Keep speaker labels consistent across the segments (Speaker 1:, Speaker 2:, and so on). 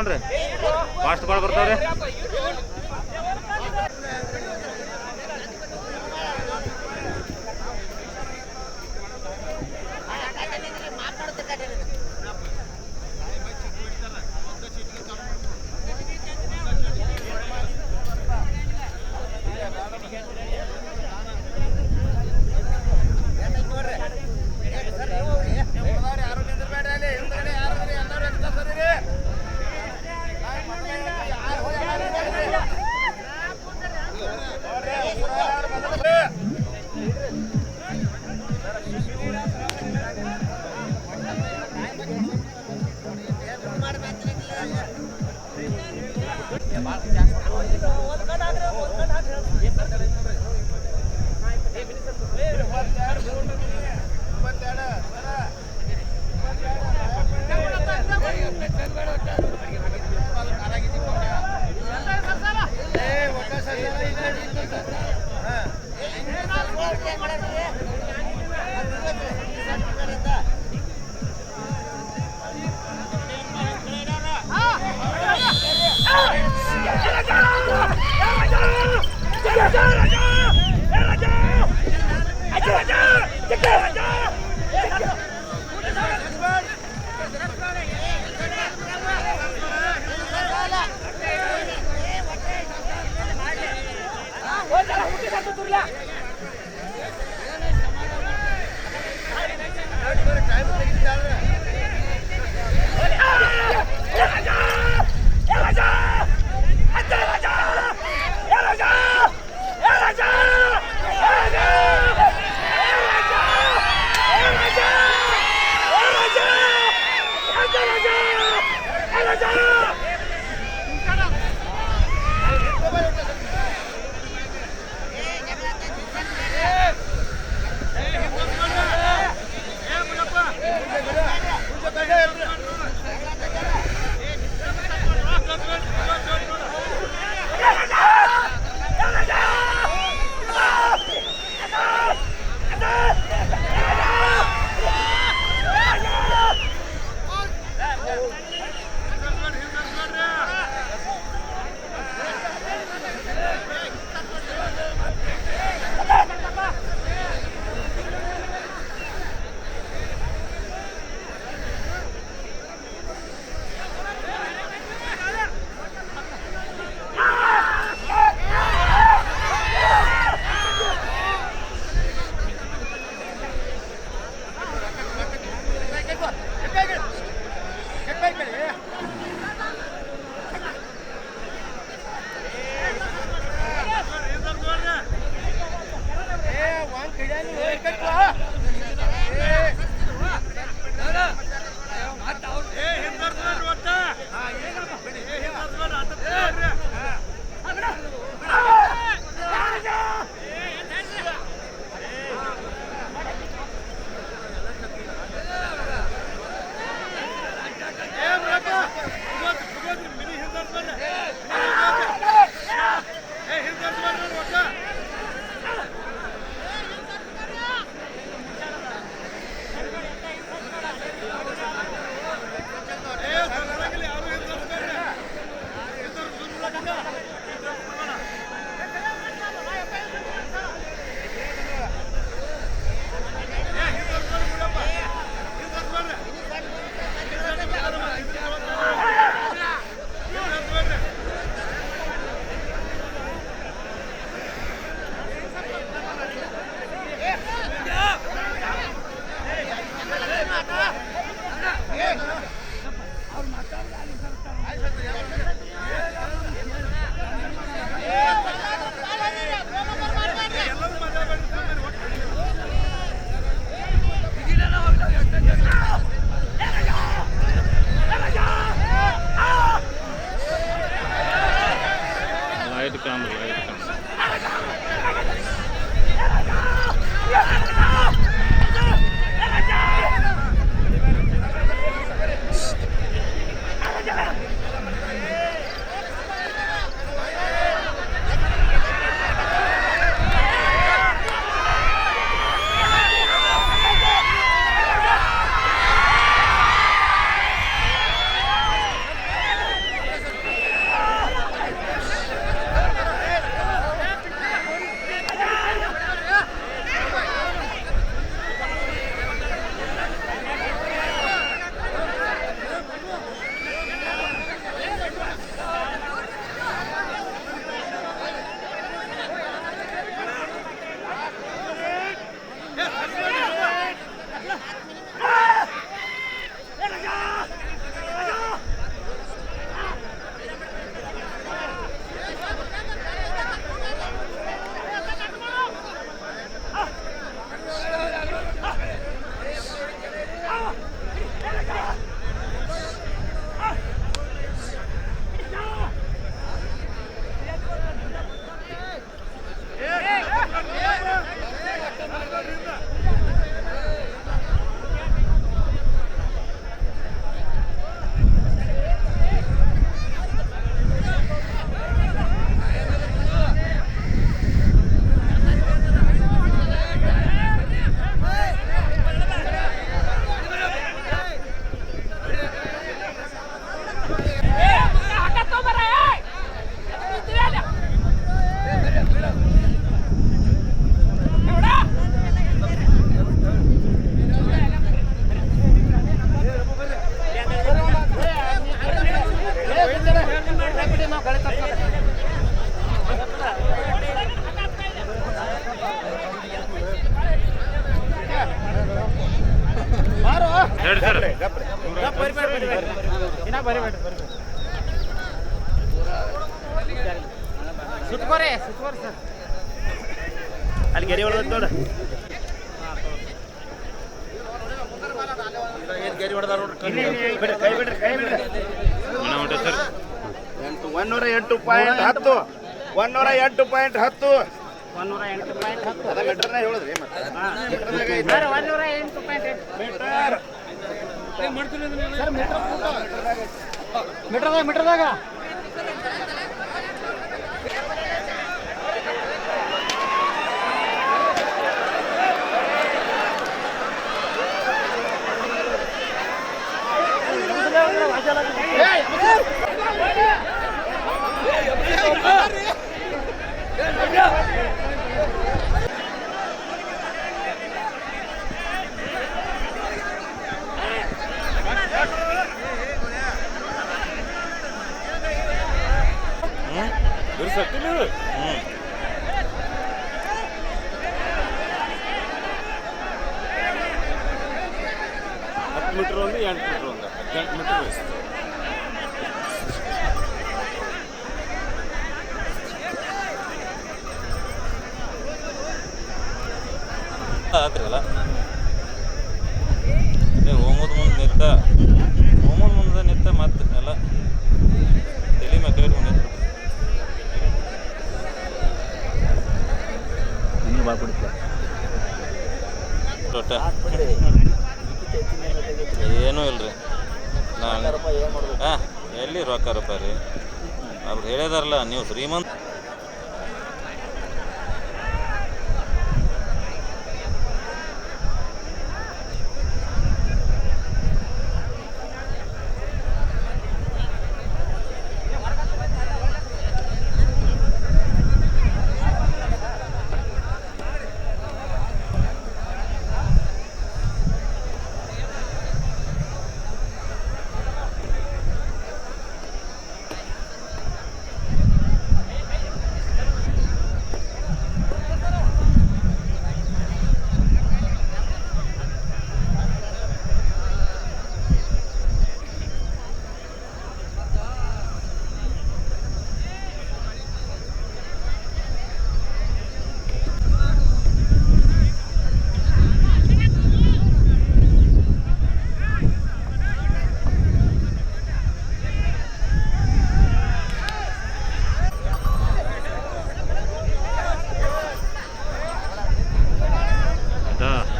Speaker 1: ಬರ್ತಾವನ್ರಿ fast ಭಾಳ ಬರ್ತಾವ್ರಿ.
Speaker 2: ಎಂಟು point ಹತ್ತು ಒಂದೂರ ಎಂಟು ಪಾಯಿಂಟ್ ಹತ್ತು
Speaker 3: ಒಂದೂರ ಎಂಟು ಪಾಯಿಂಟ್ ಹತ್ತು
Speaker 2: ಅದ ಮೀಟರ್ನ ಹೇಳಿದ್ರಿ ಮತ್ತೆ ಮೀಟರ್ನಾಗ ಐತಿ.
Speaker 3: ಸರ್ ಒಂದೂರ ಎಂಟು ಪಾಯಿಂಟ್ ಎಂಟು
Speaker 2: ಮೀಟರ್
Speaker 3: ಸರ್ ಮೀಟರ್ ಮೀಟರ್ದಾಗ ಮೀಟರ್ದಾಗ
Speaker 1: ಹ್ಞೂ
Speaker 2: ಹತ್ತು ಮೀಟರ್ ಒಂದು ಎಂಟು ಮೀಟರ್ ಒಂದು. ಎಂಟು ಮೀಟರ್
Speaker 1: ಆತ್ರಲ್ಲ ಅದೇ ಹೋಮದ ಮುಂದೆ ನಿಂತ ಹೋಮದ ಮುಂದೆ ನಿಂತ ಮತ್ತೆ ಎಲ್ಲ ತಲೆ ಮಕ್ಕಳ ಮುಂದೆ.
Speaker 2: ಇನ್ನೂ ಭಾಳ ಕುಡಿತ
Speaker 1: ಒಟ್ಟ ಏನೂ ಇಲ್ರಿ. ನಾನು ಹಾಂ ಎಲ್ಲಿ ರೊಕ್ಕ ರೂಪಾಯಿ ರೀ? ಅವ್ರು ಹೇಳಿದಾರಲ್ಲ ನೀವು ಶ್ರೀಮಂತ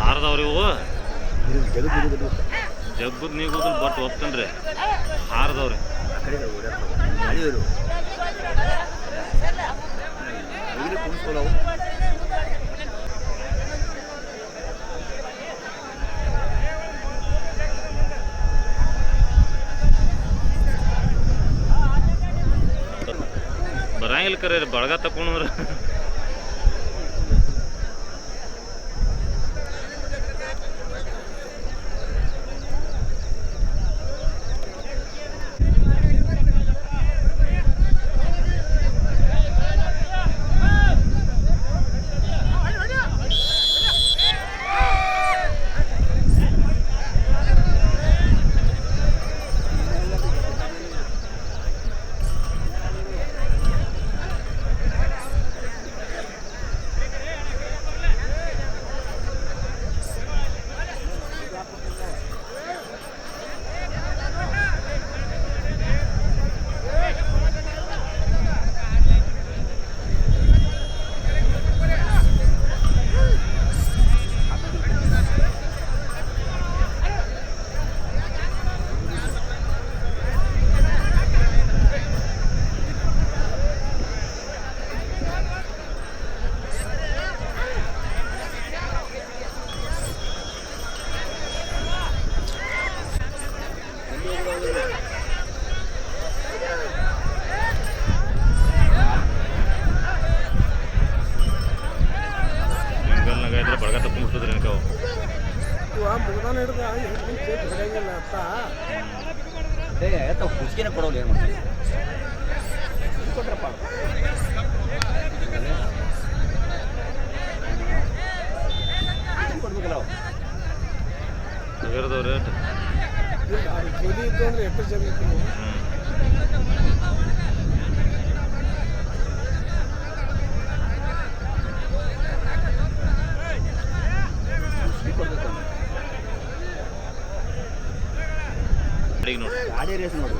Speaker 1: ಹಾರದವ್ರಿ ಇವು ಜಗ್ಗದ್ ನೀಗುದ್ರ ಬಟ್ ರೀ ಹಾರದವ್ರಿ. ಬರಂಗಿಲ್ಲ ಕರೆ ಬಳಗ ತಕೊಂಡ್ರ.
Speaker 4: ಅದೇ ರೇಸ್
Speaker 2: ನೋಡಿ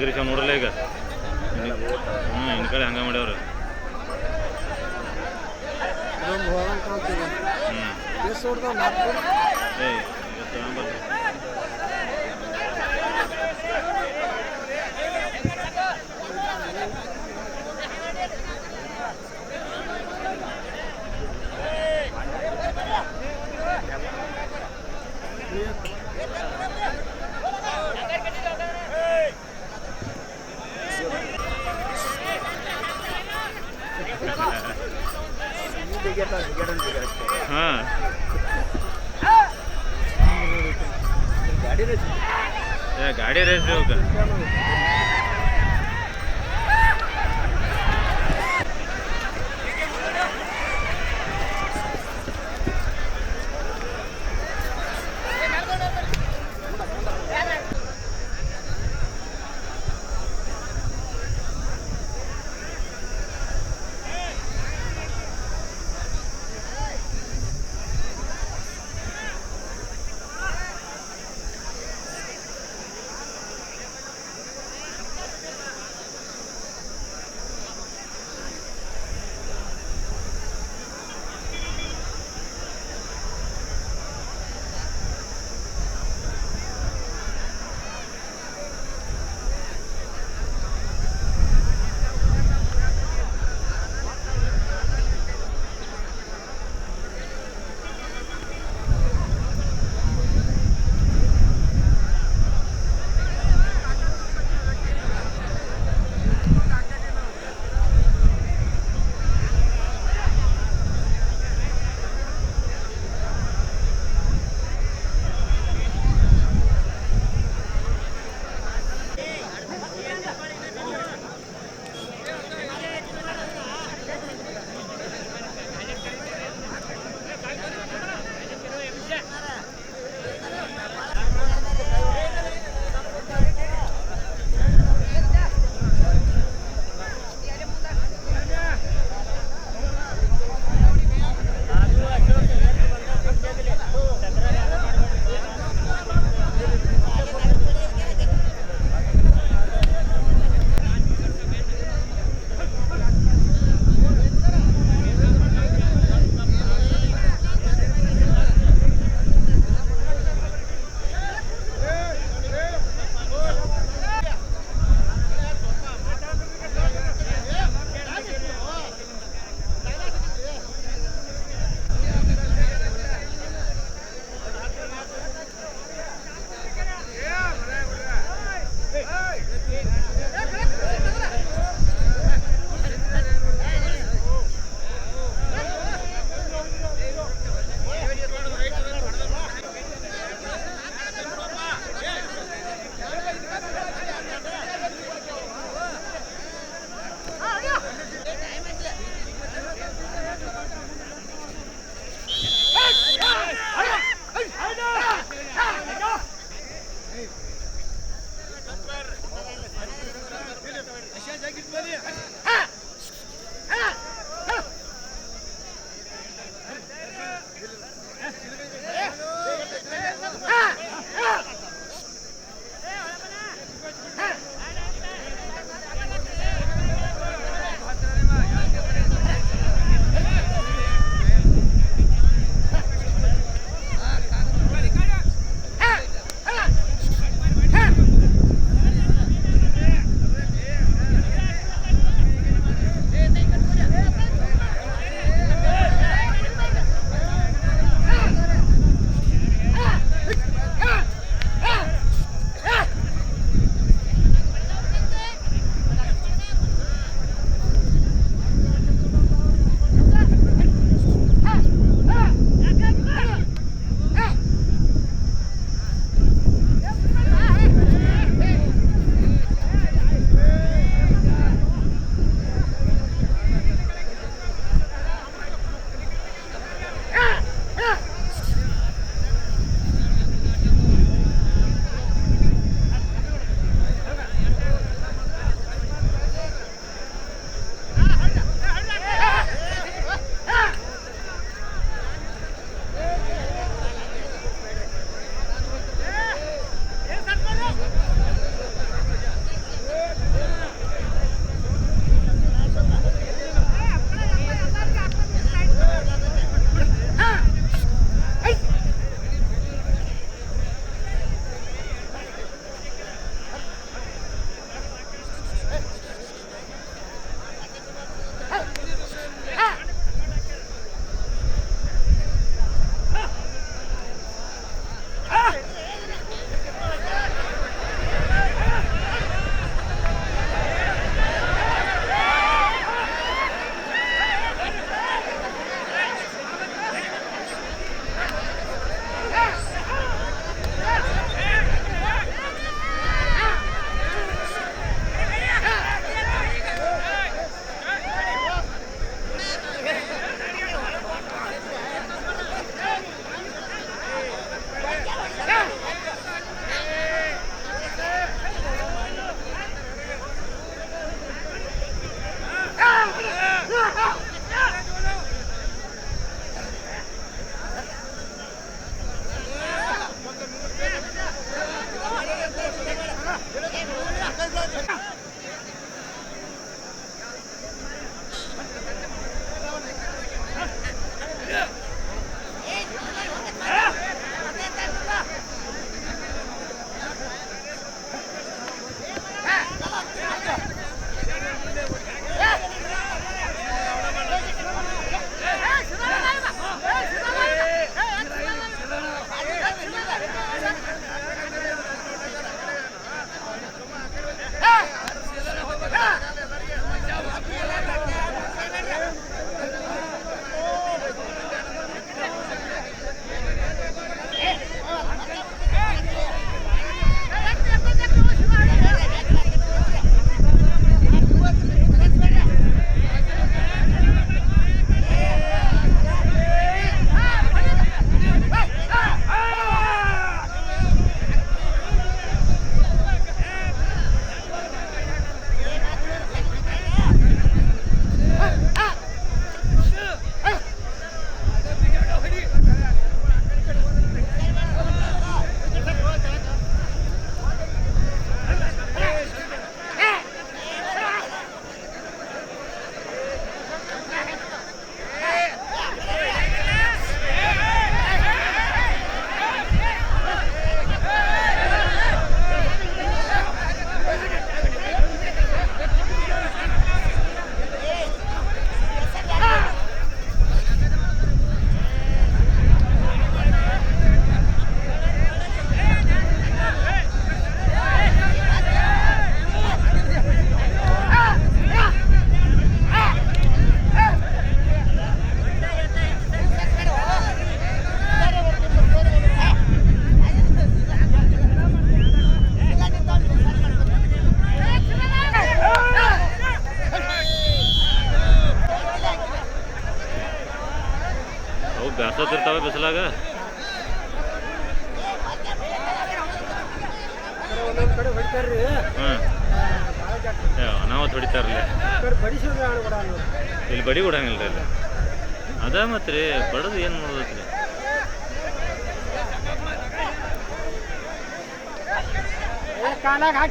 Speaker 2: ನಿಗ್ರಿಸಾವ್ ನೋಡಲ್ಲ ಈಗ. ಹ್ಞೂ ಇನ್ ಕಡೆ ಹಂಗ ಮಾಡ್ಯವ್ರು. ಹ್ಞೂ
Speaker 5: હા. ગાડી રેસ
Speaker 1: જેવું કે?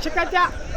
Speaker 1: 吃까 지.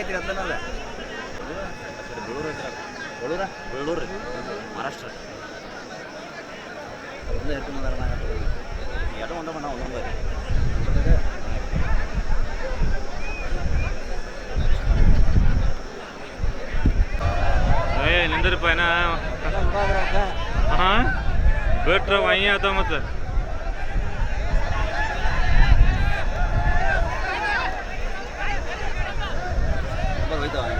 Speaker 2: ಹಂಗೈತಿ ಅದನ್ನಲ್ಲ ಬೆಳೂರ ಬೆಳೂರು ಮಹಾರಾಷ್ಟ್ರ. ಒಂದು ಹೇಳ್ಕೊಂಬಂದಾರ ಎರಡು ಒಂದ ಬಣ್ಣ ಒಂದೊಂದು
Speaker 1: ಏ ನಿಂದ್ರಪ್ಪ ಏನ? ಹಾಂ? ಬಿಟ್ರ ವಾಯಿ ಆತ ಮತ್ತೆ. ಹ್ಞೂ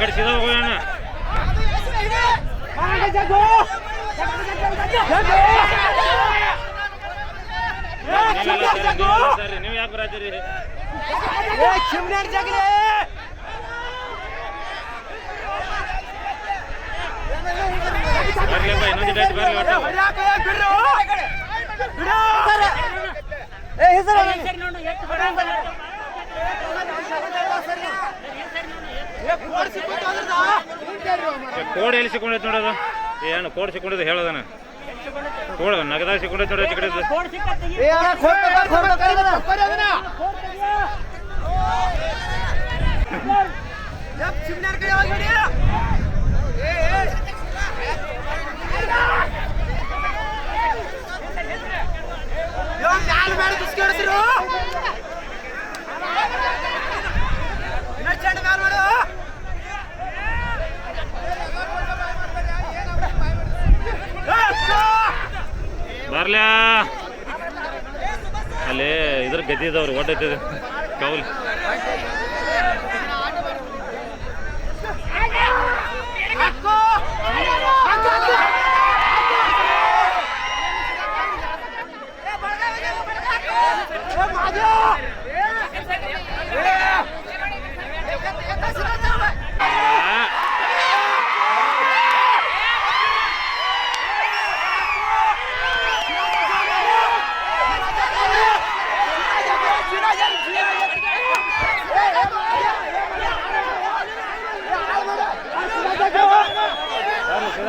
Speaker 1: ಕಡೆ ಸೀದಾ ಹೋಗೋಣ ನೀವು ಯಾಕೆ ಬರತ್ತೀರಿ ಬರ್ಲಿಪ್ಪ ಇನ್ನೊಂದು ಡೇಟ್ ಬರ್ಲಿ ಒಟ್ಟು ಕೋಡ್ ಎಲ್ಲಿ ಸಿಕ್ಕೊಂಡೈತೆ ನೋಡೋದು? ಏನು ಕೋಡ್ ಸಿಕ್ಕೊಂಡಿದ್ದು ಹೇಳೋದನ? ಕೋಡ್ ನಗದಾಗ ಸಿಕ್ಕೊಂಡೈತೆ ನೋಡೋದು ಈ ಕಡೆ ಬರ್ಲ್ಯಾ ಅಲ್ಲಿ ಇದ್ರ ಗದ್ದಿದವ್ರು ಇದಾವ್ರಿ ಒಡ್ಡೈತೆ ಕೌಲ್.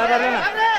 Speaker 1: না।